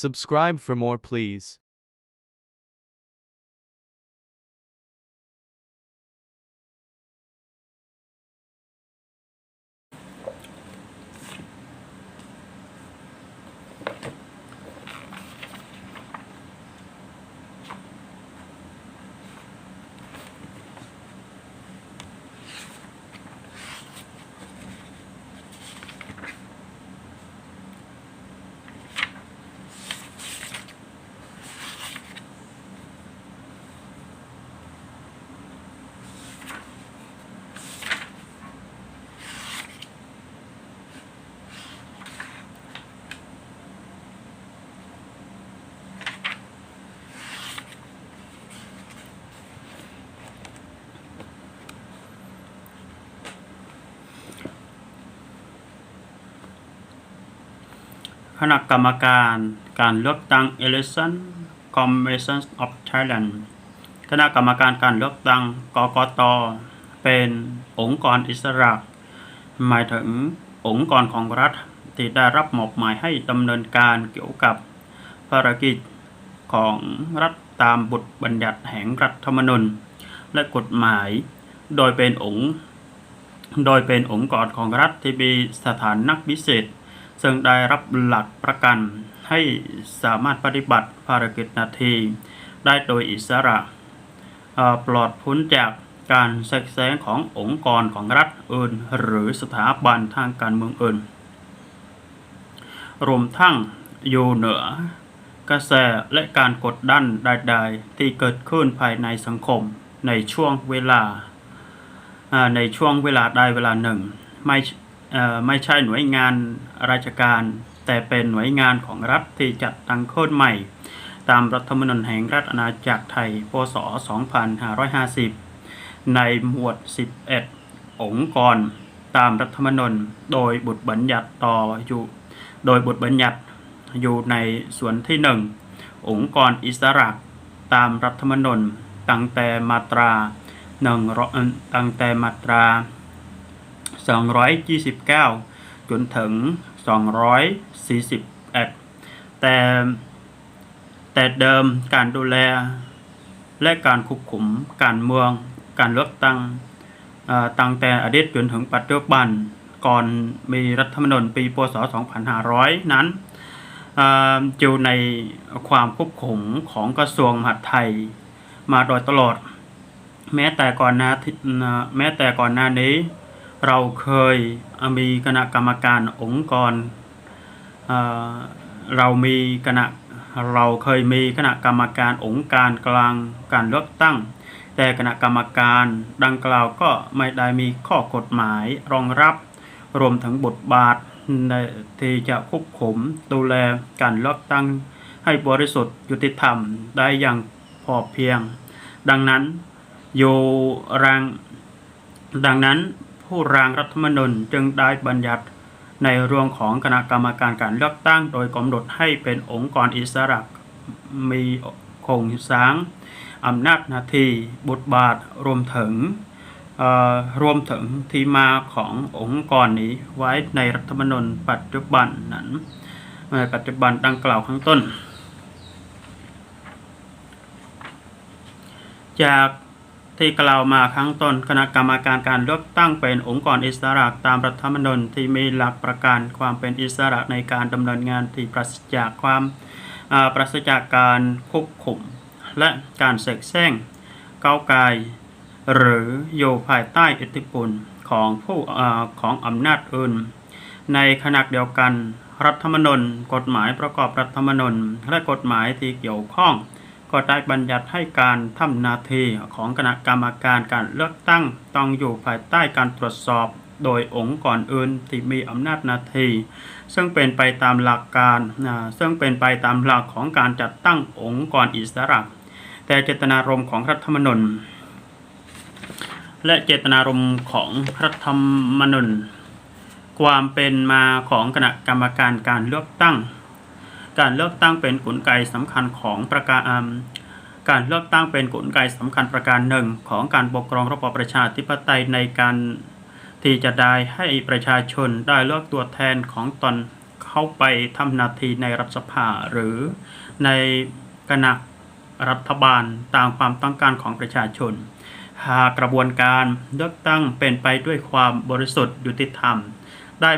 Subscribe for more, please. คณะกรรมการการเลือกตั้ง Election Commission of Thailand คณะกรรมการการเลือกตั้งกกต เป็นองค์กรอิสระ หมายถึงองค์กรของรัฐที่ได้รับมอบหมายให้ดำเนินการเกี่ยวกับภารกิจของรัฐตามบทบัญญัติแห่งรัฐธรรมนูญและกฎหมาย โดยเป็นองค์ โดยเป็นองค์กรของรัฐที่มีสถานนักพิเศษ ซึ่งได้รับหลักประกันให้สามารถปฏิบัติภารกิจนาที ได้โดยอิสระปลอดพ้นจากการแทรกแซงขององค์กรของรัฐอื่น หรือสถาบันทางการเมืองอื่น รวมทั้งอยู่เหนือกระแสและการกดดันใดๆที่เกิดขึ้นภายในสังคมในช่วงเวลาในช่วงเวลาใดเวลาหนึ่ง ไม่ไม่ใช่หน่วยงาน ราชการ แต่เป็นหน่วยงานของรัฐที่จัดตั้งขึ้นใหม่ ตามรัฐธรรมนูญแห่งรัฐอาณาจักรไทย พศ 2550 ในหมวด 11 องค์กร ตามรัฐธรรมนูญโดยบทบัญญัติต่ออยู่ โดยบทบัญญัติอยู่ในส่วนที่ 1 องค์กรอิสระตามรัฐธรรมนูญตั้งแต่มาตราหนึ่งร้อยเอ่อตั้งแต่มาตรา 229 จนถึง 241 แต่แต่เดิมการดูแล และการควบคุมการเมือง การเลือกตั้งเอ่อตั้งแต่อดีตจนถึงปัจจุบันก่อนมีรัฐธรรมนูญปีพศ 2500 นั้นเอ่ออยู่ในความควบคุมของกระทรวงมหาดไทยมาโดยตลอด แม้แต่ก่อนหน้าแม้แต่ก่อนหน้านี้ เราเคยมีคณะกรรมการองค์กร เรามีคณะเราเคยมีคณะกรรมการองค์การกลางการเลือกตั้ง แต่คณะกรรมการดังกล่าวก็ไม่ได้มีข้อกฎหมายรองรับ รวมถึงบทบาทที่จะควบคุมดูแลการเลือกตั้งให้บริสุทธิ์ยุติธรรมได้อย่างพอเพียง ดังนั้นอยู่รังดังนั้น ผู้ร่างรัฐธรรมนูญจึงได้บัญญัติ ในเรื่องของคณะกรรมการการเลือกตั้ง โดยกำหนดให้เป็นองค์กรอิสระมีโครงสร้างอำนาจหน้าที่บทบาทรวมถึงรวมถึงที่มาขององค์กรนี้ไว้ในรัฐธรรมนูญปัจจุบันนั้นในปัจจุบันดังกล่าวข้างต้น จาก ที่กล่าวมาข้างต้นคณะกรรมการการเลือกตั้งเป็นองค์กรอิสระตามรัฐธรรมนูญที่มีหลักประกันความเป็นอิสระในการดำเนินงานที่ปราศจากความาปราศจากการควบคุมและการแทรกแซงก้าวไกลหรืออยู่ภายใต้อิทธิพลของผู้อของอำนาจอื่น ในขณะเดียวกัน รัฐธรรมนูญกฎหมายประกอบรัฐธรรมนูญและกฎหมายที่เกี่ยวข้อง ก็ได้บัญญัติให้การทำนาทีของคณะกรรมการการเลือกตั้ง ต้องอยู่ภายใต้การตรวจสอบ โดยองค์กรอื่นที่มีอำนาจนาที ซึ่งเป็นไปตามหลักการซึ่งเป็นไปตามหลักของการจัดตั้งองค์กรอิสระ แต่เจตนารมณ์ของรัฐธรรมนูญและเจตนารมณ์ของรัฐธรรมนูญความเป็นมาของคณะกรรมการการเลือกตั้ง การเลือกตั้งเป็นกลไกสำคัญของประการการเลือกตั้งเป็นกลไกสำคัญประการหนึ่ง ของการปกครองระบอบประชาธิปไตยในการที่จะได้ให้ประชาชนได้เลือกตัวแทนของตนเข้าไปทำหนาทีในรัฐสภาหรือในคณะรัฐบาลตามความต้องการของประชาชน หากกระบวนการเลือกตั้งเป็นไปด้วยความบริสุทธิ์ยุติธรรม ได้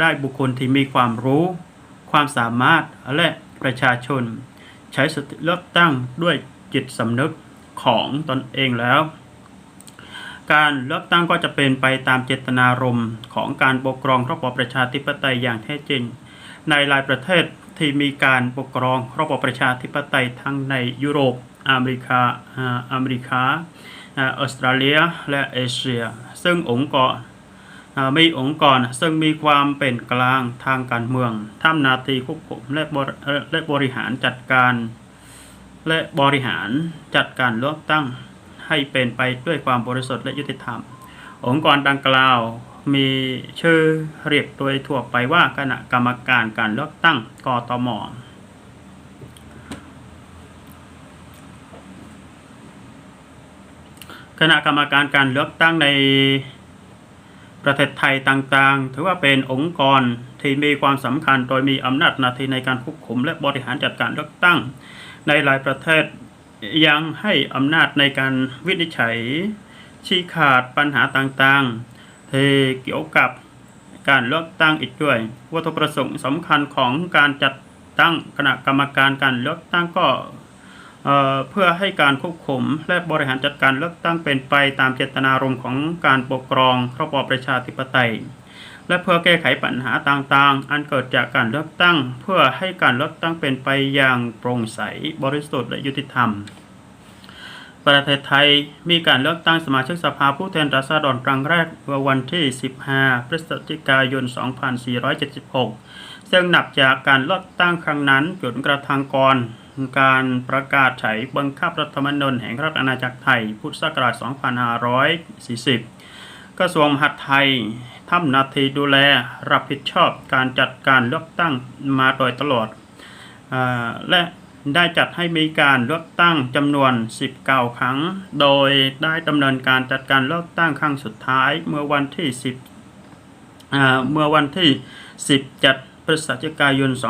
ได้บุคคลที่มีความรู้ ความสามารถและประชาชน ใช้สิทธิเลือกตั้งด้วยจิตสำนึกของตนเองแล้ว การเลือกตั้งก็จะเป็นไปตามเจตนารมณ์ของการปกครองระบอบประชาธิปไตยอย่างแท้จริง ในหลายประเทศที่มีการปกครองระบอบประชาธิปไตยทั้งในยุโรปอเมริกาออเมริกาออสเตรเลีย และเอเชีย ซึ่งองค์กร มีองค์กรซึ่งมีความเป็นกลางทางการเมืองทำหนาทีควบคุมและบริเอ่อและบริหารจัดการ และบริหารจัดการเลือกตั้งให้เป็นไปด้วยความบริสุทธิ์และยุติธรรม องค์กรดังกล่าวมีชื่อเรียกโดยทั่วไปว่าคณะกรรมการการเลือกตั้งกตมคณะกรรมการการเลือกตั้งใน ประเทศไทยต่างๆ ถือว่าเป็นองค์กรที่มีความสำคัญโดยมีอำนาจหน้าที่ในการควบคุมและบริหารจัดการเลือกตั้ง ในหลายประเทศยังให้อำนาจในการวินิจฉัย ชี้ขาดปัญหาต่างๆที่เกี่ยวกับการเลือกตั้งอีกด้วย วัตถุประสงค์สำคัญของการจัดตั้งคณะกรรมการการเลือกตั้งก็ เเพื่อให้การควบคุมและบริหารจัดการเลือกตั้งเป็นไปตามเจตนารมณ์ของการปกครองระบอบประชาธิปไตย และเพื่อแก้ไขปัญหาต่างๆ อันเกิดจากการเลือกตั้ง เพื่อให้การเลือกตั้งเป็นไปอย่างโปร่งใสบริสุทธิ์และยุติธรรม ประเทศไทยมีการเลือกตั้งสมาชิกสภาผู้แทนราษฎรครั้งแรกเมื่อวันที่ 15 พฤศจิกายน 2476 ซึ่งนับจากการเลือกตั้งครั้งนั้นจนกระทั่งก่อน การประกาศใช้บังคับรัฐธรรมนูญแห่งราชอาณาจักรไทย พุทธศักราช 2540 กระทรวงมหาดไทยทำหน้าที่ดูแลรับผิดชอบการจัดการเลือกตั้งมาโดยตลอดอและได้จัดให้มีการเลือกตั้งจำนวน 19 ครั้ง โดยได้ดำเนินการจัดการเลือกตั้งครั้งสุดท้ายเมื่อวันที่ 10 เมื่อวันที่ 17พฤศจิกายน 2539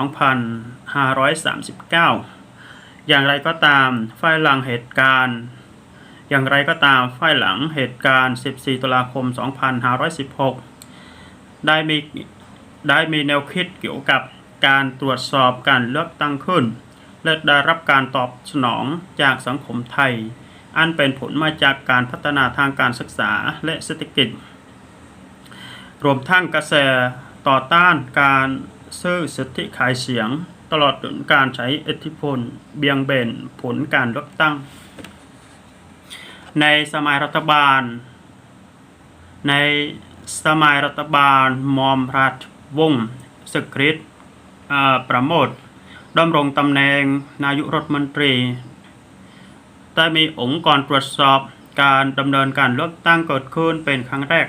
อย่างไรก็ตามฝ่ายหลังเหตุการณ์ อย่างไรก็ตามฝ่ายหลังเหตุการณ์ 14 ตุลาคม 2516 ได้มีได้มีแนวคิดเกี่ยวกับการตรวจสอบการเลือกตั้งขึ้น และได้รับการตอบสนองจากสังคมไทย อันเป็นผลมาจากการพัฒนาทางการศึกษาและเศรษฐกิจ รวมทั้งกระแสต่อต้านการซื้อสิทธิขายเสียง ตลอดจนการใช้อิทธิพล เบี่ยงเบนผลการเลือกตั้ง ในสมัยรัฐบาล ในสมัยรัฐบาลมอมราชวงศ์สกฤตประโมทดำรงตำแหน่งนายกรัฐมนตรี ได้มีองค์กรตรวจสอบการดำเนินการเลือกตั้งเกิดขึ้นเป็นครั้งแรก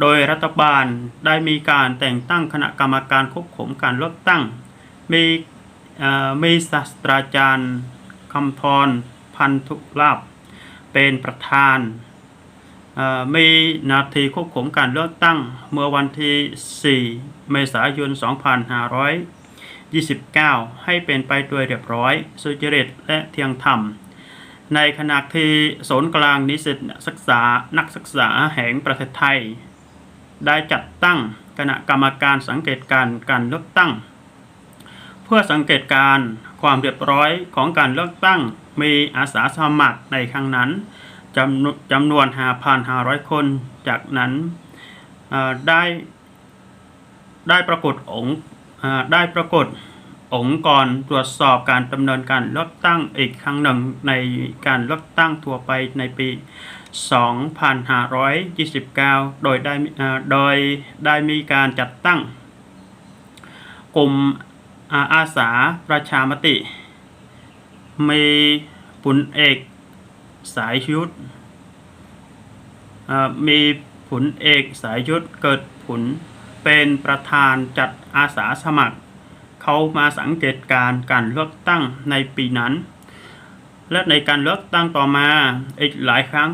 โดยรัฐบาลได้มีการแต่งตั้งคณะกรรมการควบคุมการเลือกตั้ง มีอ่อมีศาสตราจารย์คำพรพันธุลาภเป็นประธานอ่อมีนาทีควบคุมการเลือกตั้งเมื่อวันที่ 4 เมษายน 2529 ให้เป็นไปโดยเรียบร้อย สุจริตและเที่ยงธรรม ในขณะที่ศูนย์กลางนิสิตศึกษานักศึกษาแห่งประเทศไทย ได้จัดตั้งคณะกรรมการสังเกตการการเลือกตั้ง เพื่อสังเกตการความเรียบร้อยของการเลือกตั้งมีอาสาสมัครในครั้งนั้นจำนวนจำนวน 5,500 คน จากนั้นได้ได้ปรากฏองค์ได้ปรากฏองค์กรตรวจสอบการดำเนินการเลือกตั้งอีกครั้งหนึ่งในการเลือกตั้งทั่วไปในปี 2529 โดยได้โดยได้มีการจัดตั้งกลุ่ม อาอาสาประชามติ มีปุนเอกสายยุทธมีผลเอกสายยุทธเกิดผลเป็นประธานจัดอาสาสมัคร เขามาสังเกตการณ์การเลือกตั้งในปีนั้น และในการเลือกตั้งต่อมาอีกหลายครั้ง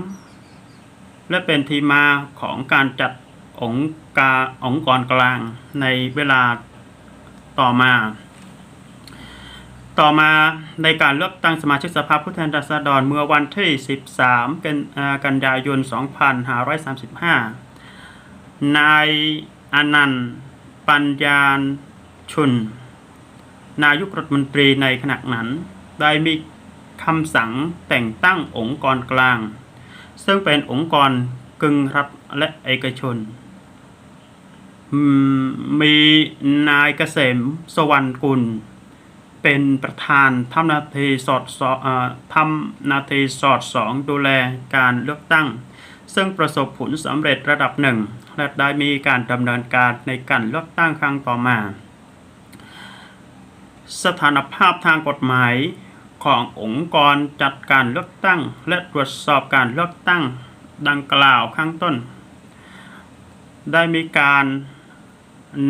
และเป็นที่มาของการจัดองค์การองค์กรกลางในเวลา ต่อมา ต่อมาในการเลือกตั้งสมาชิกสภาผู้แทนราษฎรเมื่อวันที่ 13 กันกันยายน 2535 นายอนันต์ ปัญญาชุน นายกรัฐมนตรีในขณะนั้น ได้มีคำสั่งแต่งตั้งองค์กรกลาง ซึ่งเป็นองค์กรกึ่งรัฐและเอกชน มีนายเกษมสวรรณกุล เป็นประธานทำนาทีสอดสอทำนาทีสอดสองดูแลการเลือกตั้ง ซึ่งประสบผลสำเร็จระดับหนึ่งและได้มีการดำเนินการในการเลือกตั้งครั้งต่อมา สถานภาพทางกฎหมายขององค์กรจัดการเลือกตั้ง และตรวจสอบการเลือกตั้งดังกล่าวข้างต้น ได้มีการ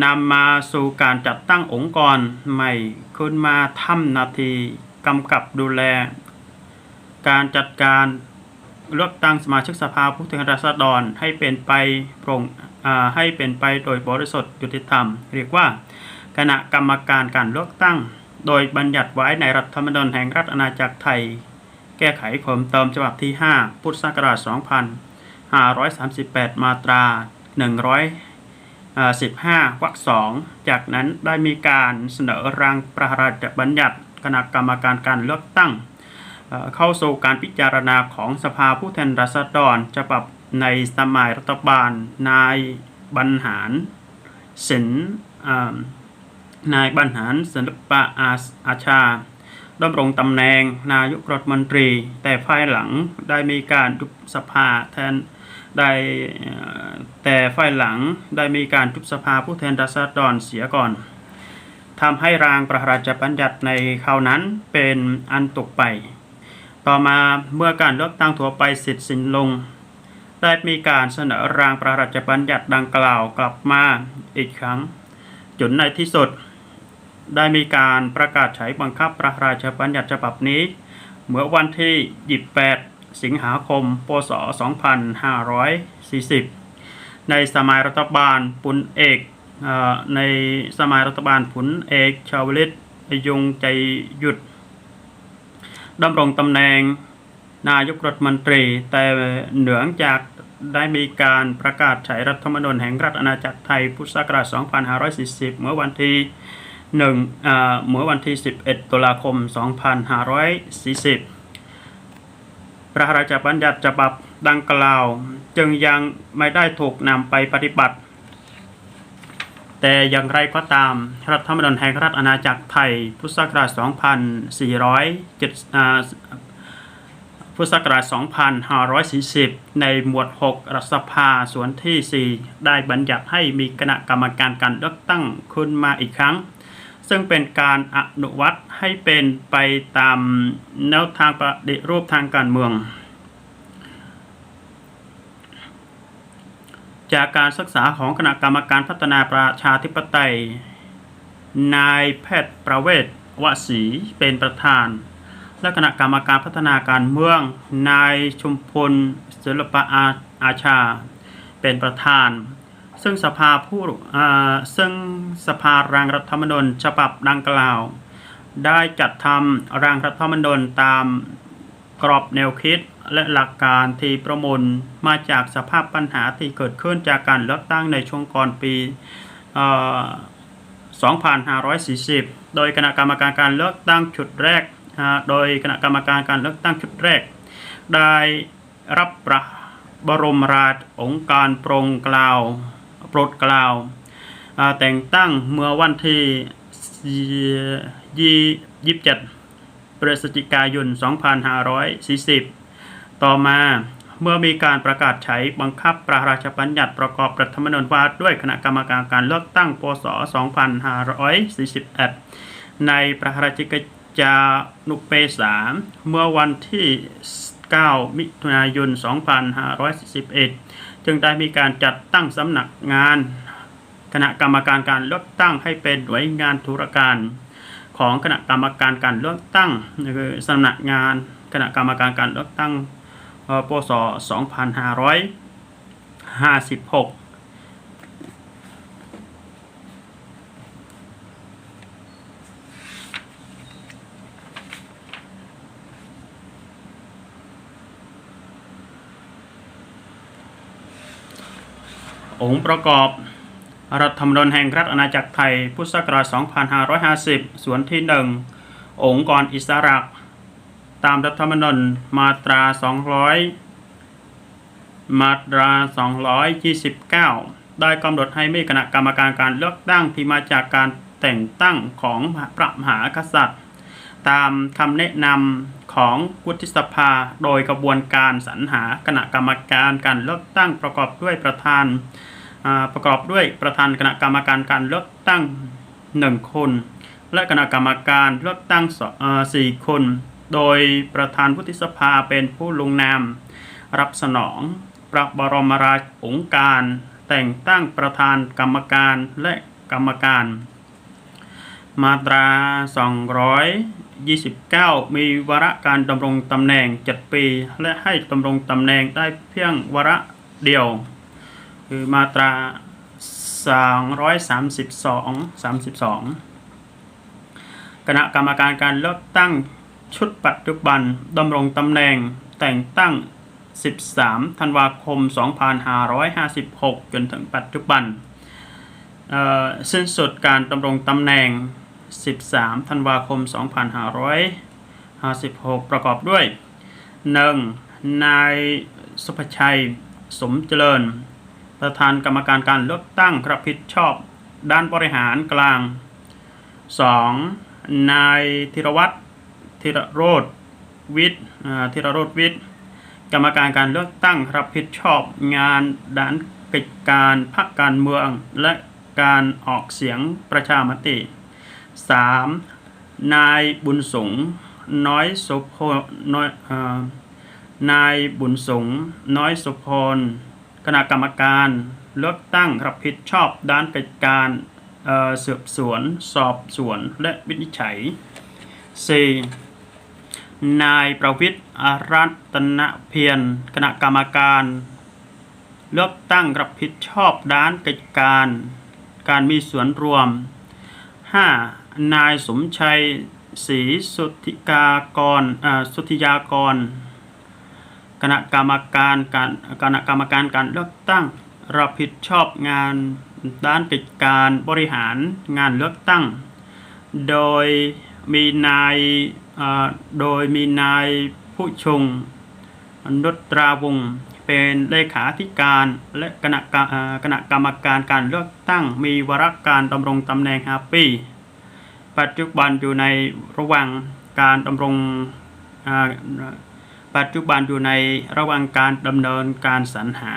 นำมาสู่การจัดตั้งองค์กรใหม่ขึ้นมาทำนาทีกำกับดูแล การจัดการเลือกตั้งสมาชิกสภาผู้แทนราษฎรให้เป็นไปโปร่งให้เป็นไปโดยบริสุทธิ์ยุติธรรม เรียกว่า คณะกรรมการการเลือกตั้ง โดยบัญญัติไว้ในรัฐธรรมนูญแห่งรัฐอาณาจักรไทย แก้ไขเพิ่มเติมฉบับที่ 5 พุทธศักราช 2538 มาตรา 15วรรคสองจากนั้นได้มีการเสนอร่างพระราชบัญญัติคณะกรรมการการเลือกตั้ง เข้าสู่การพิจารณาของสภาผู้แทนราษฎรฉบับในสมัยรัฐบาล นายบรรหารสินอ่านายบรรหารศิลปะอาอาชาดำรงตำแหน่งนายกรัฐมนตรี แต่ภายหลังได้มีการยุบสภาแทน ได้เอ่อแต่ายหลังได้มีการยุบสภาผู้แทนราษฎรเสียก่อนทำให้รางพระราชบัญญัติในคราวนั้นเป็นอันตกไป ต่อมาเมื่อการเลือกตั้งทั่วไปเสร็จสิ้นลง ได้มีการเสนอรางพระราชบัญญัติดังกล่าวกลับมาอีกครั้ง จนในที่สุด ได้มีการประกาศใช้บังคับพระราชบัญญัติฉบับนี้ เมื่อวันที่ 28 สิงหาคม พศ 2540 ในสมัยรัฐบาลปุนเอกอในสมัยรัฐบาลปุนเอกชาวลิตยงใจหยุดดำรงตำแหน่งนายกรัฐมนตรี แต่เนื่องจากได้มีการประกาศใช้รัฐธรรมนูญแห่งรัฐอาณาจักรไทยพุทธศักราช 2540 เมื่อวันที่หนึ่งเอ่อเมื่อวันที่ 11 ตุลาคม 2540 พระราชบัญญัติฉบับดังกล่าว จึงยังไม่ได้ถูกนำไปปฏิบัติ แต่อย่างไรก็ตาม รัฐธรรมนูญแห่งรัฐอาณาจักรไทย พุทธศักราช 2407อ่าพุทธศักราช 2540 ในหมวด 6 รัฐสภาส่วนที่ 4 ได้บัญญัติให้มีคณะกรรมการการเลือกตั้งขึ้นมาอีกครั้ง ซึ่งเป็นการอนุวัตให้เป็นไปตามแนวทางปฏิรูปทางการเมือง จากการศึกษาของคณะกรรมการพัฒนาประชาธิปไตย นายแพทย์ประเวศวสีเป็นประธาน และคณะกรรมการพัฒนาการเมือง นายชุมพลศิลปะอาอาชา เป็นประธาน ซึ่งสภาผู้อ่าซึ่งสภาร่างรัฐธรรมนูญฉบับดังกล่าว ได้จัดทำร่างรัฐธรรมนูญตามกรอบแนวคิดและหลักการที่ประมวลมาจากสภาพปัญหาที่เกิดขึ้นจากการเลือกตั้งในช่วงก่อนปีเอ่อ2540 โดยคณะกรรมการการเลือกตั้งชุดแรกอ่าโดยคณะกรรมการการเลือกตั้งชุดแรก ได้รับประบรมราชองค์การโปรงกล่าว ปรดกล่าว แต่งตั้งเมื่อวันที่ยี่27พฤศจิกายน 2540 ต่อมาเมื่อมีการประกาศใช้บังคับพระราชบัญญัติประกอบรัฐธรรมนูญว่าด้วยคณะกรรมการการเลือกตั้งพศ 2541 ในพระราชกิจจานุเบกษาเมื่อวันที่ 9 มิถุนายน 2541 จึงได้มีการจัดตั้งสำนักงาน คณะกรรมการการเลือกตั้งให้เป็นหน่วยงานธุรการของคณะกรรมการการเลือกตั้งคือสำนักงานคณะกรรมการการเลือกตั้งปศ2556 องค์ประกอบ รัฐธรรมนูญแห่งรัฐอาณาจักรไทย พุทธศักราช 2550 ส่วนที่ 1 องค์กรอิสระตามรัฐธรรมนูญมาตรา 200 มาตรา 229 ได้กำหนดให้มีคณะกรรมการการเลือกตั้งที่มาจากการแต่งตั้งของพระมหากษัตริย์ ตามคำแนะนำของวุฒิสภา โดยกระบวนการสรรหาคณะกรรมการการเลือกตั้งประกอบด้วยประธานประกอบด้วยประธานคณะกรรมการการเลือกตั้งหนึ่งคน และคณะกรรมการเลือกตั้งสี่คน โดยประธานวุฒิสภาเป็นผู้ลงนาม รับสนองพระบรมราชองการ แต่งตั้งประธานกรรมการและกรรมการ มาตรา 29 มีวาระการดำรงตำแหน่ง 7 ปี และให้ดำรงตำแหน่งได้เพียงวาระเดียว คือมาตรา 232 32 คณะกรรมการการเลือกตั้งชุดปัจจุบันดำรงตำแหน่งแต่งตั้ง 13 ธันวาคม 2556 จนถึงปัจจุบันสิ้นสุดการดำรงตำแหน่ง 13 ธันวาคม 2556 ประกอบด้วย 1. นายสุภชัย สมเจริญ ประธานกรรมการการเลือกตั้งรับผิดชอบด้านบริหารกลาง 2. นายธีรวัตรธีรโรธวิทย์ธีรโรธวิทย์กรรมการการเลือกตั้งรับผิดชอบงานด้านกิจการพรรคการเมืองและการออกเสียงประชามติ 3. นายบุญสงน้อยโสพน้อยนายบุญสงน้อยโสพลคณะกรรมการเลือกตั้งรับผิดชอบด้านกิจการเอ่อสืบสวน สอบสวน และวินิจฉัย 4. นายประวิทย์อารัตนเพียรคณะกรรมการ เลือกตั้งรับผิดชอบด้านกิจการ การมีส่วนรวม 5. นายสมชัยศรีสุธิกากรสุธิยากร คณะกรรมการการคณะกรรมการการเลือกตั้งรับผิดชอบงานด้านกิจการบริหารงานเลือกตั้ง โดยมีนายโดยมีนายผู้ชงนุตราวงเป็นเลขาธิการและคณะกรรมเอ่อคณะกรรมการการเลือกตั้งมีวาระการดำรงตำแหน่ง5ปี ปัจจุบันอยู่ในระหว่างการดำรงปัจจุบันอยู่ในระหว่างการดำเนินการสรรหา